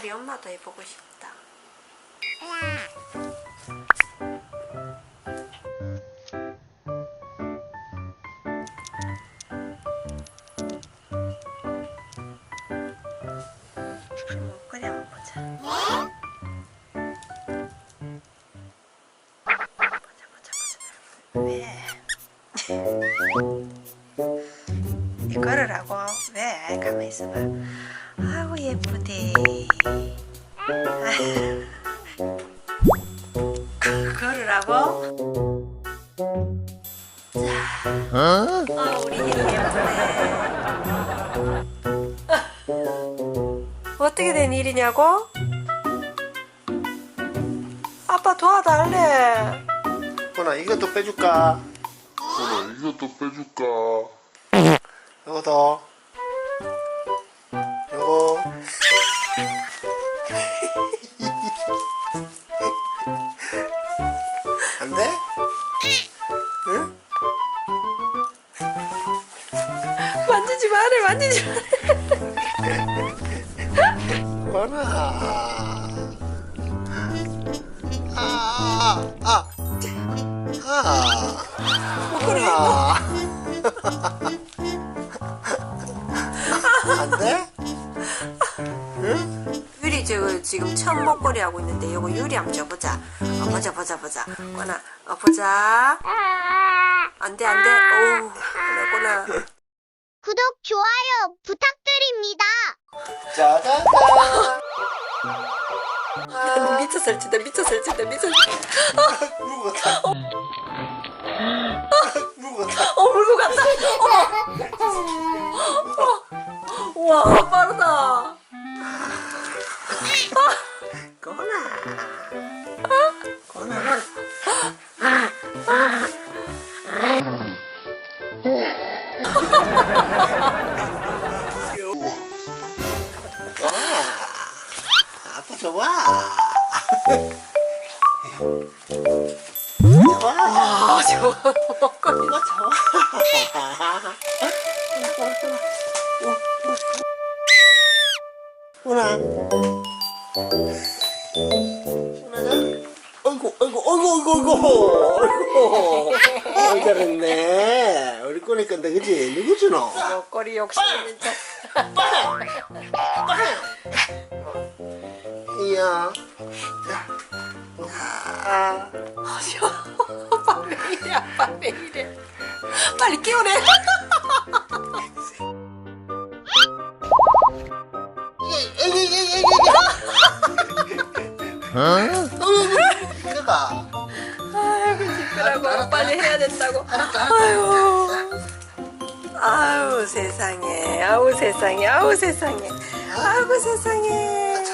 우리 엄마도 해보고 싶다. 왜? 이거를 하고 왜? 가만히 있어봐. 아이고 예쁘대. 아유. 그거를 하고. 자. 아 우리 이름 예쁘네. 어떻게 된 일이냐고? 아빠 도와달래. 호나 이것도 빼줄까? 그럼 이것도 빼줄까? 이거 안 돼? 응? 만지지 마래, 만지지 마래. 호나 아, 아, 아, 목걸이 아. 안 저 지금 처음 목걸이 하고 있는데 요거 유리 한번 줘보자. 어, 보자 보자 보자. 꼬나 어, 보자. 안돼 안돼. 오우 꼬나 꼬나. 구독, 좋아요 부탁드립니다. 짜잔. 아, 미쳐 설치다 미쳐 설치다 미쳐. 물고 갔 아빠 좋아. 좋아. 아 저거 목걸이. 이거 좋아. 훈아. 어이구, 어이구. 어이, 잘했네. 우리 꼬니 건데, 그지? 누구 주노? 목걸이 욕심 진짜. 이야. 자. 아. 아빠 왜 이래. 빨리 끼우래. 이거다. 아이고 시 끄러워 빨리 해야 된다고 아유 아유 세상에 아우 세상에 아우 세상에 아이고 세상에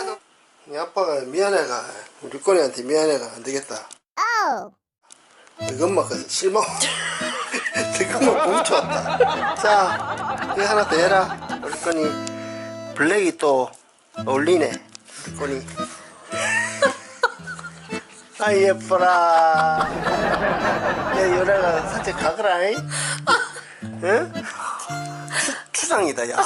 이 아빠가 미안해가 우리 꼬니한테 미안해가 안 되겠다. 오. 이것만 그 실망. 이것만 뭉쳐왔다. 자, 이거 하나 더 해라. 우리 꼬니 블랙이 또 어울리네. 우리 꼬니. 아 예뻐라. 야 요래가 살짝 가거라. 응? 추- 추상이다 야.